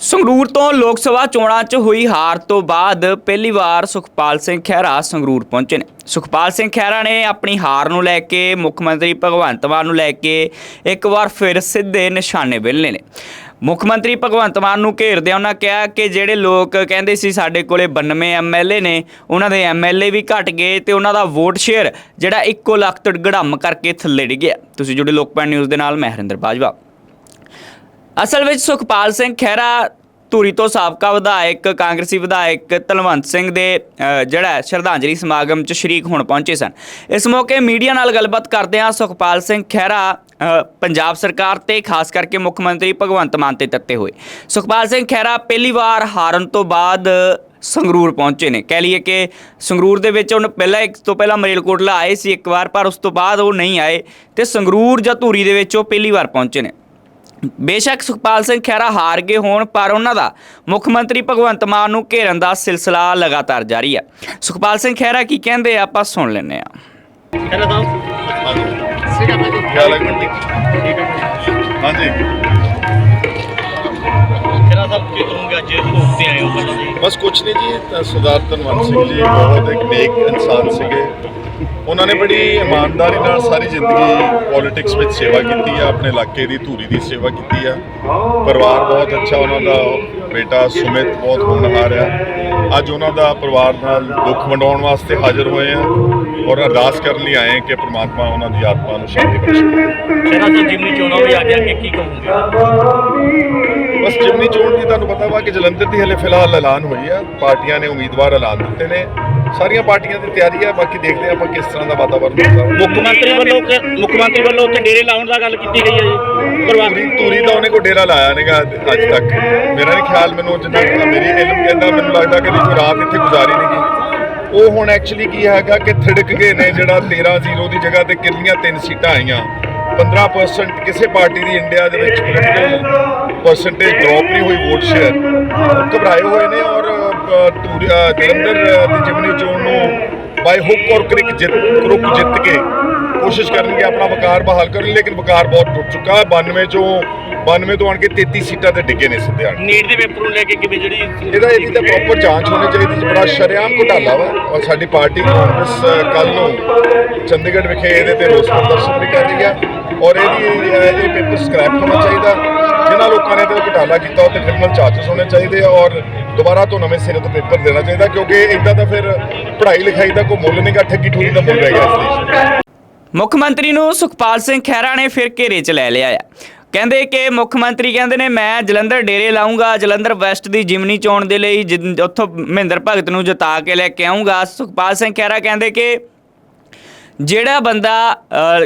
ਸੰਗਰੂਰ ਤੋਂ ਲੋਕ ਸਭਾ ਚੋਣਾਂ 'ਚ ਹੋਈ ਹਾਰ ਤੋਂ ਬਾਅਦ ਪਹਿਲੀ ਵਾਰ ਸੁਖਪਾਲ ਸਿੰਘ ਖਹਿਰਾ ਸੰਗਰੂਰ ਪਹੁੰਚੇ ਨੇ। ਸੁਖਪਾਲ ਸਿੰਘ ਖਹਿਰਾ ਨੇ ਆਪਣੀ ਹਾਰ ਨੂੰ ਲੈ ਕੇ, ਮੁੱਖ ਮੰਤਰੀ ਭਗਵੰਤ ਮਾਨ ਨੂੰ ਲੈ ਕੇ ਇੱਕ ਵਾਰ ਫਿਰ ਸਿੱਧੇ ਨਿਸ਼ਾਨੇ ਵਿਲਨੇ ਨੇ। ਮੁੱਖ ਮੰਤਰੀ ਭਗਵੰਤ ਮਾਨ ਨੂੰ ਘੇਰਦਿਆਂ ਉਹਨਾਂ ਕਿਹਾ ਕਿ ਜਿਹੜੇ ਲੋਕ ਕਹਿੰਦੇ ਸੀ ਸਾਡੇ ਕੋਲੇ 92 ਐਮਐਲਏ ਨੇ, ਉਹਨਾਂ ਦੇ ਐਮਐਲਏ ਵੀ ਘਟ ਗਏ ਤੇ ਉਹਨਾਂ ਦਾ ਵੋਟ ਸ਼ੇਅਰ ਜਿਹੜਾ 1 ਲੱਖ ਤੋਂ ਕਰਕੇ ਥੱਲੇ ਡਿੱਗਿਆ। ਤੁਸੀਂ ਜੁੜੇ ਲੋਕਪਾਲ ਨਿਊਜ਼ ਦੇ ਨਾਲ, ਮੈਂ ਹਰਿੰਦਰ ਬਾਜਵਾ। ਅਸਲ ਵਿੱਚ ਸੁਖਪਾਲ ਸਿੰਘ ਖਹਿਰਾ ਧੂਰੀ ਤੋਂ ਸਾਬਕਾ ਵਿਧਾਇਕ, ਕਾਂਗਰਸੀ ਵਿਧਾਇਕ ਤਲਵੰਤ ਸਿੰਘ ਦੇ ਜਿਹੜਾ ਸ਼ਰਧਾਂਜਲੀ ਸਮਾਗਮ 'ਚ ਸ਼ਰੀਕ ਹੋਣ ਪਹੁੰਚੇ ਸਨ। ਇਸ ਮੌਕੇ ਮੀਡੀਆ ਨਾਲ ਗੱਲਬਾਤ ਕਰਦਿਆਂ ਸੁਖਪਾਲ ਸਿੰਘ ਖਹਿਰਾ ਪੰਜਾਬ ਸਰਕਾਰ ਤੇ, ਖਾਸ ਕਰਕੇ ਮੁੱਖ ਮੰਤਰੀ ਭਗਵੰਤ ਮਾਨ ਤੇ ਤੱਤੇ ਹੋਏ। ਸੁਖਪਾਲ ਸਿੰਘ ਖਹਿਰਾ ਪਹਿਲੀ ਵਾਰ ਹਾਰਨ ਤੋਂ ਬਾਅਦ ਸੰਗਰੂਰ ਪਹੁੰਚੇ ਨੇ। ਕਹਿ ਲਈਏ ਕਿ ਸੰਗਰੂਰ ਦੇ ਵਿੱਚ ਉਹਨ ਪਹਿਲਾਂ ਇੱਕ ਤੋਂ ਪਹਿਲਾਂ ਮਰੇਲਕੋਟਲਾ ਆਏ ਸੀ ਇੱਕ ਵਾਰ, ਪਰ ਉਸ ਤੋਂ ਬਾਅਦ ਉਹ ਨਹੀਂ ਆਏ ਤੇ ਸੰਗਰੂਰ ਜਾਂ ਧੂਰੀ ਦੇ ਵਿੱਚ ਉਹ ਪਹਿਲੀ ਵਾਰ ਪਹੁੰਚੇ ਨੇ। ਬੇਸ਼ੱਕ ਸੁਖਪਾਲ ਸਿੰਘ ਖਹਿਰਾ ਹਾਰ ਗਏ ਹੋਣ ਪਰ ਉਹਨਾਂ ਦਾ ਮੁੱਖ ਮੰਤਰੀ ਭਗਵੰਤ ਮਾਨ ਨੂੰ ਘੇਰਨ ਦਾ ਸਿਲਸਿਲਾ ਲਗਾਤਾਰ ਜਾਰੀ ਹੈ। ਸੁਖਪਾਲ ਸਿੰਘ ਖਹਿਰਾ ਕੀ ਕਹਿੰਦੇ ਆ? ਆਪਾਂ ਸੁਣ ਲੈਂਦੇ ਆ ਖਹਿਰਾ ਸਾਹਿਬ। ਖਿਆਲ ਹੈ? ਗੁੱਡੀ ਹਾਂਜੀ। ਸਾਹਿਬ, ਕੀ ਕਹੋਗੇ ਅੱਜ ਭੋਗ ਆਏ ਹੋ ਪਹਿਲਾਂ? ਜੀ ਬਸ ਕੁਛ ਨਹੀਂ ਜੀ ਤਾਂ ਸਰਦਾਰ ਧਨਵੰਤ ਸਿੰਘ ਜੀ ਬਹੁਤ ਇੱਕ ਨੇਕ ਇਨਸਾਨ ਸੀਗੇ। ਉਹਨਾਂ ਨੇ ਬੜੀ ਇਮਾਨਦਾਰੀ ਨਾਲ ਸਾਰੀ ਜ਼ਿੰਦਗੀ ਪੋਲਿਟਿਕਸ ਵਿੱਚ ਸੇਵਾ ਕੀਤੀ ਆ, ਆਪਣੇ ਇਲਾਕੇ ਦੀ ਧੂਰੀ ਦੀ ਸੇਵਾ ਕੀਤੀ ਆ। ਪਰਿਵਾਰ ਬਹੁਤ ਅੱਛਾ ਉਹਨਾਂ ਦਾ, ਬੇਟਾ ਸੁਮਿਤ ਬਹੁਤ ਹੋਣਹਾਰ ਆ ਅੱਜ ਉਹਨਾਂ ਦਾ ਪਰਿਵਾਰ ਨਾਲ ਦੁੱਖ ਵੰਡਾਉਣ ਵਾਸਤੇ ਹਾਜ਼ਰ ਹੋਏ ਆ। ਔਰ ਅਰਦਾਸ ਕਰਨ ਲਈ ਆਏ ਕਿ ਪ੍ਰਮਾਤਮਾ ਉਹਨਾਂ ਦੀ ਆਤਮਾ ਨੂੰ ਸ਼ਾਂਤੀ ਬਖਸ਼ੇ। ਖਹਿਰਾ ਸਾਹਿਬ ਜਿਮਨੀ ਚੋਣਾਂ ਵੀ ਆ ਗਿਆ ਕਿ ਕੀ ਕਹੋਗੇ? ਬਸ ਜਿਮਨੀ ਚੋਣ ਦੀ ਤੁਹਾਨੂੰ ਪਤਾ ਵਾ ਕਿ ਜਲੰਧਰ ਦੀ ਹਲੇ ਫਿਲਹਾਲ ਐਲਾਨ ਹੋਈ ਆ। ਪਾਰਟੀਆਂ ਨੇ ਉਮੀਦਵਾਰ ਐਲਾਨ ਦਿੱਤੇ ਨੇ। ਸਾਰੀਆਂ ਪਾਰਟੀਆਂ ਦੀ ਤਿਆਰੀ ਆ ਬਾਕੀ ਦੇਖਦੇ ਆਪਾਂ ਕਿਸ ਤਰ੍ਹਾਂ ਦਾ ਵਾਤਾਵਰਨ ਹੁੰਦਾ ਮੁੱਖ ਮੰਤਰੀ ਵੱਲੋਂ ਕਿ- ਮੁੱਖ ਮੰਤਰੀ ਵੱਲੋਂ ਉੱਥੇ ਡੇਰੇ ਲਾਉਣ ਦਾ ਗੱਲ ਕੀਤੀ ਗਈ ਹੈ ਜੀ। ਧੂਰੀ ਧੂਰੀ ਦਾ ਉਹਨੇ ਕੋਈ ਡੇਰਾ ਲਾਇਆ ਨਹੀਂਗਾ ਅੱਜ ਤੱਕ। ਮੇਰਾ ਨਹੀਂ ਖਿਆਲ ਮੈਨੂੰ ਜਿੰਨਾ ਕੁ ਮੇਰੀ ਇਲਮ ਕਹਿੰਦਾ ਮੈਨੂੰ ਲੱਗਦਾ ਕਿ ਕੋਈ ਰਾਤ ਇੱਥੇ ਗੁਜ਼ਾਰੀ ਨਹੀਂ ਗਈ ਉਹ ਹੁਣ ਐਕਚੁਅਲੀ ਕੀ ਹੈਗਾ ਕਿ ਥਿੜਕ ਗਏ ਨੇ ਜਿਹੜਾ 13-0 ਦੀ ਜਗ੍ਹਾ ਤੇ ਕਿੰਨੀਆਂ ਤਿੰਨ ਸੀਟਾਂ ਆਈਆਂ। 15% ਕਿਸੇ ਪਾਰਟੀ ਦੀ ਇੰਡੀਆ ਦੇ ਵਿੱਚ ਪੋਲੀਟੀਕਲ ਪਰਸੈਂਟੇਜ ਡ੍ਰੌਪ ਨਹੀਂ ਹੋਈ ਵੋਟ ਸ਼ੇਅਰ ਘਬਰਾਏ ਹੋਏ ਨੇ ਔਰ ਜਲੰਧਰ ਦੀ ਜਿਮਨੀ ਚੋਣ ਨੂੰ ਬਾਈ ਹੁੱਕ ਔਰ ਕ੍ਰਿਕ ਜਿੱਤ ਕਰੁਕ ਜਿੱਤ ਕੇ ਕੋਸ਼ਿਸ਼ ਕਰਨਗੇ ਆਪਣਾ ਵਕਾਰ ਬਹਾਲ ਕਰਨ, ਲੇਕਿਨ ਵਕਾਰ ਬਹੁਤ ਟੁੱਟ ਚੁੱਕਾ 92 ਚੋਂ 92 ਤੋਂ ਆਣ ਕੇ 33 ਸੀਟਾਂ ਤੇ ਡਿੱਗੇ ਨੇ ਸਿੱਧੇ ਆਣ ਕੇ। ਨੀਟ ਦੇ ਪੇਪਰ ਨੂੰ ਲੈ ਕੇ ਕਿਵੇਂ ਜਿਹੜੀ ਇਹਦਾ ਇਹਦੀ ਤਾਂ ਪ੍ਰੋਪਰ ਜਾਂਚ ਹੋਣੀ ਚਾਹੀਦੀ ਜੀ ਬੜਾ ਸ਼ਰੇਆਮ ਘੁਟਾਲਾ ਵਾ। ਔਰ ਸਾਡੀ ਪਾਰਟੀ ਕਾਂਗਰਸ ਕੱਲ ਨੂੰ ਚੰਡੀਗੜ੍ਹ ਵਿਖੇ ਇਹਦੇ ਤੇ ਰੋਸ ਪ੍ਰਦਰਸ਼ਨ ਵੀ ਕਰ ਰਹੀ ਆ ਔਰ ਇਹਦੀ ਇਹ ਇਹ ਪੇਪਰ ਸਕ੍ਰੈਪ ਹੋਣਾ ਚਾਹੀਦਾ। ਜਿਨ੍ਹਾਂ ਲੋਕਾਂ ਨੇ ਤੇ ਘੁਟਾਲਾ ਕੀਤਾ ਉਹ ਤੇ ਕ੍ਰਿਮੀਨਲ ਚਾਰजेस ਹੋਣੇ ਚਾਹੀਦੇ ਆ। ਔਰ ਦੁਬਾਰਾ ਤੋਂ ਨਵੇਂ ਸਿਰੇ ਤੋਂ ਪੇਪਰ ਦੇਣਾ ਚਾਹੀਦਾ ਕਿਉਂਕਿ ਇਦਾਂ ਤਾਂ ਫਿਰ ਪੜ੍ਹਾਈ ਲਿਖਾਈ ਦਾ ਕੋਈ ਮੁੱਲ ਨਹੀਂਗਾ ਠੱਗੀ ਠੋਰੀ ਦਾ ਮੁੱਲ ਰਹਿ ਗਿਆ ਇਸ ਦੇਸ਼ ਵਿੱਚ। ਮੁੱਖ ਮੰਤਰੀ ਨੂੰ ਸੁਖਪਾਲ ਸਿੰਘ ਖਹਿਰਾ ਨੇ ਫਿਰ ਘੇਰੇ 'ਚ ਲੈ ਲਿਆ ਆ। ਕਹਿੰਦੇ ਕਿ ਮੁੱਖ ਮੰਤਰੀ ਕਹਿੰਦੇ ਨੇ, ਮੈਂ ਜਲੰਧਰ ਡੇਰੇ ਲਾਉਂਗਾ ਜਲੰਧਰ ਵੈਸਟ ਦੀ ਜਿਮਨੀ ਚੋਣ ਦੇ ਲਈ ਜਿ- ਉੱਥੋਂ ਮਹਿੰਦਰ ਭਗਤ ਨੂੰ ਜਿਤਾ ਕੇ ਲੈ ਕੇ ਆਉਂਗਾ ਸੁਖਪਾਲ ਸਿੰਘ ਖਹਿਰਾ ਕਹਿੰਦੇ ਕਿ ਜਿਹੜਾ ਬੰਦਾ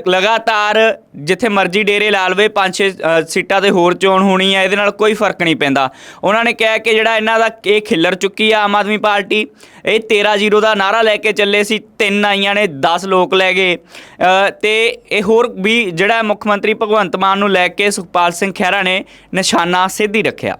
ਲਗਾਤਾਰ ਜਿੱਥੇ ਮਰਜ਼ੀ ਡੇਰੇ ਲਾ ਲਵੇ ਪੰਜ ਛੇ ਸੀਟਾਂ ਤੇ ਹੋਰ ਚੋਣ ਹੋਣੀ ਹੈ ਇਹਦੇ ਨਾਲ ਕੋਈ ਫ਼ਰਕ ਨਹੀਂ ਪੈਂਦਾ। ਉਹਨਾਂ ਨੇ ਕਿਹਾ ਕਿ ਜਿਹੜਾ ਇਹਨਾਂ ਦਾ ਇਹ ਖਿੱਲਰ ਚੁੱਕੀ ਆ ਆਮ ਆਦਮੀ ਪਾਰਟੀ ਇਹ 13-0 ਦਾ ਨਾਰਾ ਲੈ ਕੇ ਚੱਲੇ ਸੀ ਤਿੰਨ ਆਈਆਂ ਨੇ 10 ਲੋਕ ਲੈ ਗਏ। ਅ, ਤੇ ਇਹ ਹੋਰ ਵੀ ਜਿਹੜਾ ਮੁੱਖ ਮੰਤਰੀ ਭਗਵੰਤ ਮਾਨ ਨੂੰ ਲੈ ਕੇ ਸੁਖਪਾਲ ਸਿੰਘ ਖਹਿਰਾ ਨੇ ਨਿਸ਼ਾਨਾ ਸਿੱਧੀ ਰੱਖਿਆ।